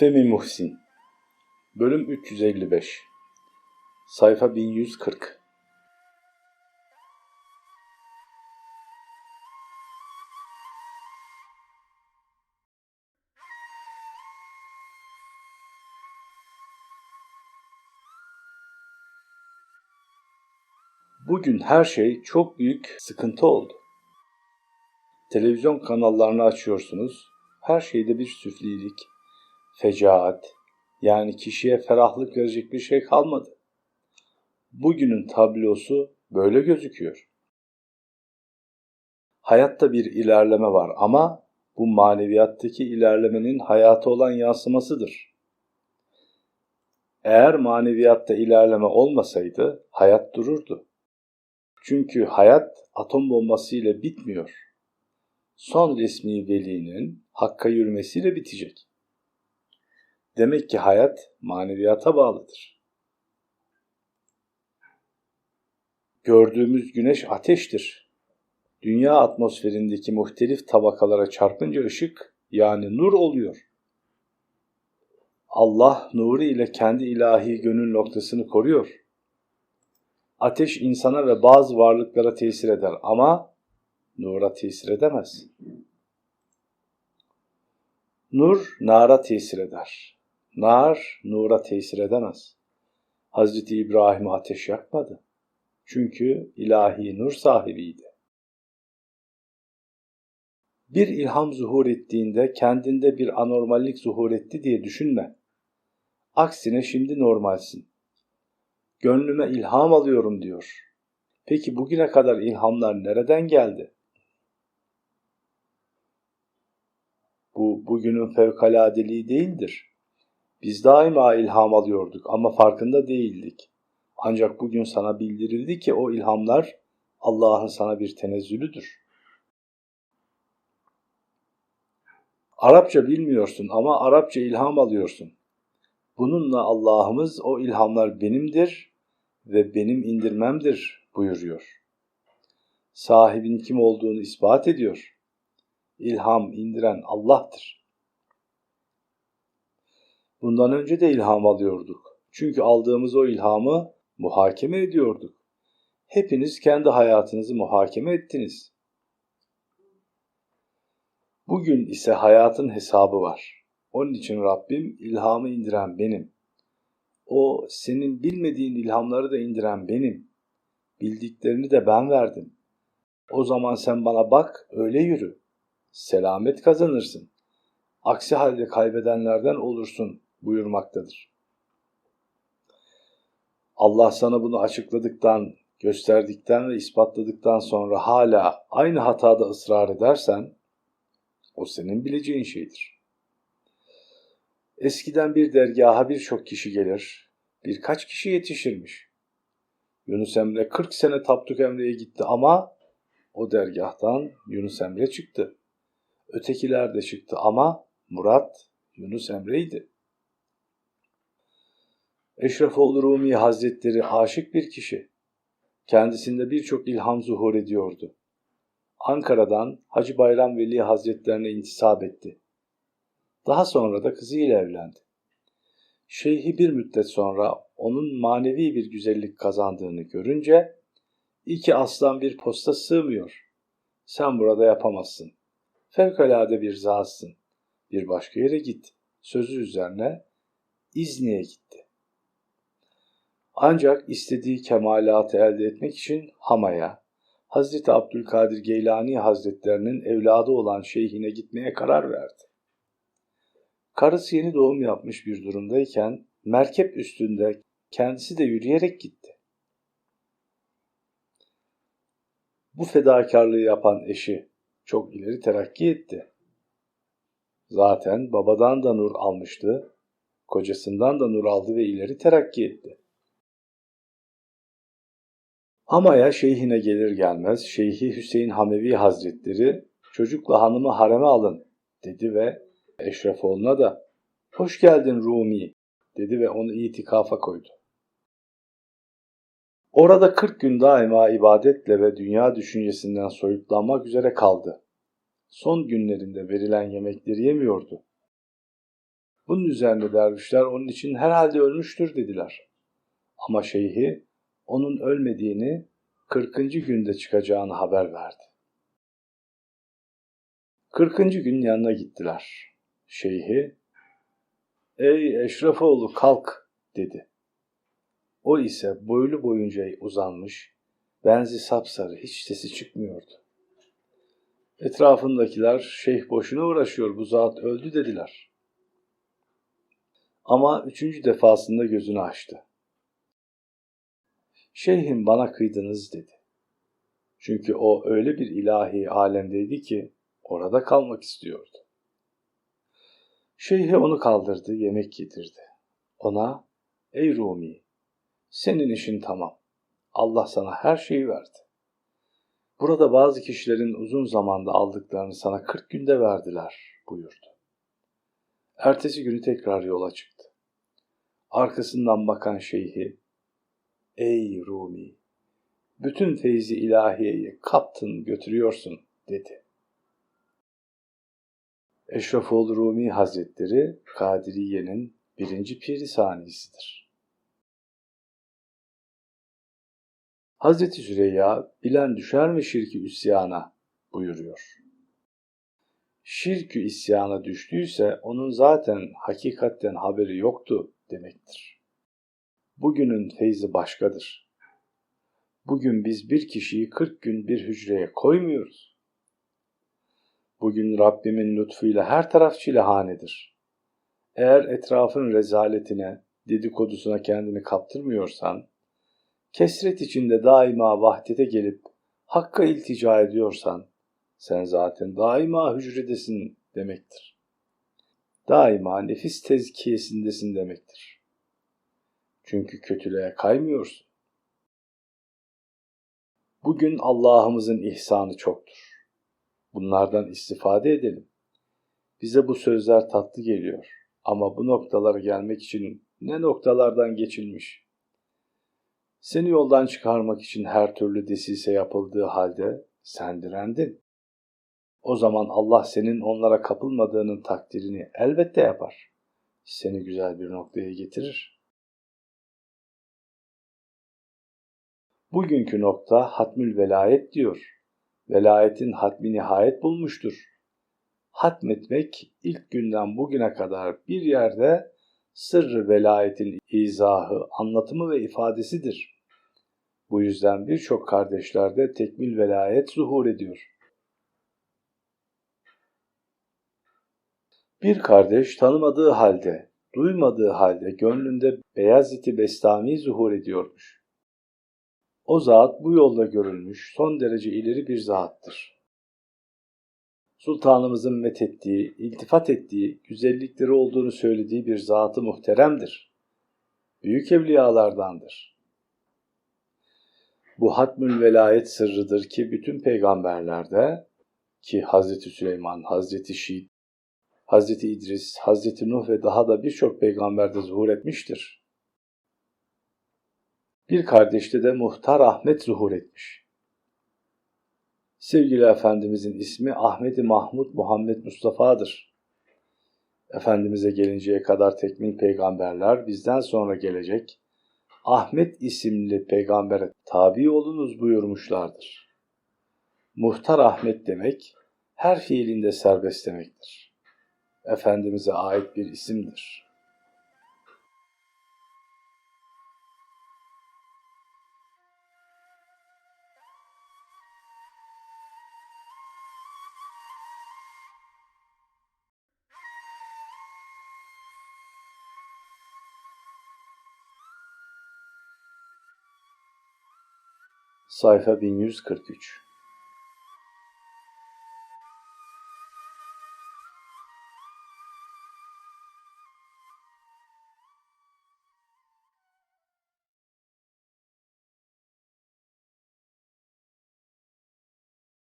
Femi Muhsin Bölüm 355 Sayfa 1140 Bugün her şey çok büyük sıkıntı oldu. Televizyon kanallarını açıyorsunuz. Her şeyde bir süflilik, fecaat, yani kişiye ferahlık verecek bir şey kalmadı. Bugünün tablosu böyle gözüküyor. Hayatta bir ilerleme var ama bu maneviyattaki ilerlemenin hayata olan yansımasıdır. Eğer maneviyatta ilerleme olmasaydı hayat dururdu. Çünkü hayat atom bombası ile bitmiyor. Son resmi velinin hakka yürümesiyle bitecek. Demek ki hayat maneviyata bağlıdır. Gördüğümüz güneş ateştir. Dünya atmosferindeki muhtelif tabakalara çarpınca ışık yani nur oluyor. Allah nuru ile kendi ilahi gönül noktasını koruyor. Ateş insana ve bazı varlıklara tesir eder ama nura tesir edemez. Nur nara tesir eder. Nar, nura tesir edemez. Hazreti İbrahim ateş yakmadı. Çünkü ilahi nur sahibiydi. Bir ilham zuhur ettiğinde kendinde bir anormallik zuhur etti diye düşünme. Aksine şimdi normalsin. Gönlüme ilham alıyorum diyor. Peki bugüne kadar ilhamlar nereden geldi? Bu bugünün fevkaladeliği değildir. Biz daima ilham alıyorduk ama farkında değildik. Ancak bugün sana bildirildi ki o ilhamlar Allah'ın sana bir tenezzülüdür. Arapça bilmiyorsun ama Arapça ilham alıyorsun. Bununla Allah'ımız o ilhamlar benimdir ve benim indirmemdir buyuruyor. Sahibin kim olduğunu ispat ediyor. İlham indiren Allah'tır. Bundan önce de ilham alıyorduk. Çünkü aldığımız o ilhamı muhakeme ediyorduk. Hepiniz kendi hayatınızı muhakeme ettiniz. Bugün ise hayatın hesabı var. Onun için Rabbim ilhamı indiren benim. O senin bilmediğin ilhamları da indiren benim. Bildiklerini de ben verdim. O zaman sen bana bak, öyle yürü. Selamet kazanırsın. Aksi halde kaybedenlerden olursun buyurmaktadır. Allah sana bunu açıkladıktan, gösterdikten ve ispatladıktan sonra hala aynı hatada ısrar edersen, o senin bileceğin şeydir. Eskiden bir dergaha birçok kişi gelir, birkaç kişi yetişirmiş. Yunus Emre 40 sene Tapduk Emre'ye gitti ama o dergahtan Yunus Emre çıktı. Ötekiler de çıktı ama Murat Yunus Emre'ydi. Eşrefoğlu Rumi Hazretleri aşık bir kişi. Kendisinde birçok ilham zuhur ediyordu. Ankara'dan Hacı Bayram Veli Hazretlerine intisap etti. Daha sonra da kızıyla evlendi. Şeyhi bir müddet sonra onun manevi bir güzellik kazandığını görünce iki aslan bir posta sığmıyor. Sen burada yapamazsın. Fevkalade bir zatsın. Bir başka yere git. Sözü üzerine İzni'ye gitti. Ancak istediği kemalatı elde etmek için Hama'ya, Hazreti Abdülkadir Geylani Hazretlerinin evladı olan şeyhine gitmeye karar verdi. Karısı yeni doğum yapmış bir durumdayken merkep üstünde kendisi de yürüyerek gitti. Bu fedakarlığı yapan eşi çok ileri terakki etti. Zaten babadan da nur almıştı, kocasından da nur aldı ve ileri terakki etti. Hama'ya şeyhine gelir gelmez Şeyhi Hüseyin Hamevi Hazretleri çocukla hanımı hareme alın dedi ve Eşrefoğlu'na da hoş geldin Rumi dedi ve onu itikafa koydu. Orada 40 gün daima ibadetle ve dünya düşüncesinden soyutlanmak üzere kaldı. Son günlerinde verilen yemekleri yemiyordu. Bunun üzerine dervişler onun için herhalde ölmüştür dediler. Ama şeyhi onun ölmediğini 40. günde çıkacağını haber verdi. 40. gün yanına gittiler. Şeyhi, ''Ey Eşrefoğlu kalk'' dedi. O ise boylu boyunca uzanmış, benzi sapsarı hiç sesi çıkmıyordu. Etrafındakiler şeyh boşuna uğraşıyor bu zat öldü dediler. Ama üçüncü defasında gözünü açtı. Şeyhim bana kıydınız dedi. Çünkü o öyle bir ilahi alemdeydi ki orada kalmak istiyordu. Şeyhe onu kaldırdı, yemek getirdi. Ona, ey Rumi, senin işin tamam. Allah sana her şeyi verdi. Burada bazı kişilerin uzun zamanda aldıklarını sana 40 günde verdiler buyurdu. Ertesi günü tekrar yola çıktı. Arkasından bakan şeyhi, ey Rumi, bütün feyzi ilahiyeyi kaptın götürüyorsun dedi. Eşrefoğlu Rumi Hazretleri Kadiriye'nin birinci piri saniyesidir. Hazreti Süreyya bilen düşer mi şirki üsyana buyuruyor. Şirkü isyana düştüyse onun zaten hakikatten haberi yoktu demektir. Bugünün feyzi başkadır. Bugün biz bir kişiyi 40 gün bir hücreye koymuyoruz. Bugün Rabbimin lütfuyla her taraf çilehanedir. Eğer etrafın rezaletine, dedikodusuna kendini kaptırmıyorsan, kesret içinde daima vahdete gelip Hakk'a iltica ediyorsan, sen zaten daima hücredesin demektir. Daima nefis tezkiyesindesin demektir. Çünkü kötülüğe kaymıyorsun. Bugün Allah'ımızın ihsanı çoktur. Bunlardan istifade edelim. Bize bu sözler tatlı geliyor. Ama bu noktalara gelmek için ne noktalardan geçilmiş. Seni yoldan çıkarmak için her türlü desise yapıldığı halde sen direndin. O zaman Allah senin onlara kapılmadığının takdirini elbette yapar. Seni güzel bir noktaya getirir. Bugünkü nokta hatmül velayet diyor velayetin hatmi nihayet bulmuştur. Hatmetmek ilk günden bugüne kadar bir yerde sırrı velayetin izahı, anlatımı ve ifadesidir. Bu yüzden birçok kardeşlerde tekmil velayet zuhur ediyor. Bir kardeş tanımadığı halde, duymadığı halde gönlünde Beyazıt-ı Bestami zuhur ediyormuş. O zat bu yolda görülmüş son derece ileri bir zattır. Sultanımızın methettiği, iltifat ettiği, güzellikleri olduğunu söylediği bir zatı muhteremdir. Büyük evliyalardandır. Bu hatmül velayet sırrıdır ki bütün peygamberlerde ki Hazreti Süleyman, Hazreti Şiit, Hazreti İdris, Hazreti Nuh ve daha da birçok peygamberde zuhur etmiştir bir kardeşte de Muhtar Ahmet zuhur etmiş. Sevgili Efendimizin ismi Ahmet-i Mahmud Muhammed Mustafa'dır. Efendimiz'e gelinceye kadar tekmil peygamberler bizden sonra gelecek Ahmet isimli peygambere tabi olunuz buyurmuşlardır. Muhtar Ahmet demek her fiilinde serbest demektir. Efendimiz'e ait bir isimdir. Sayfa 1143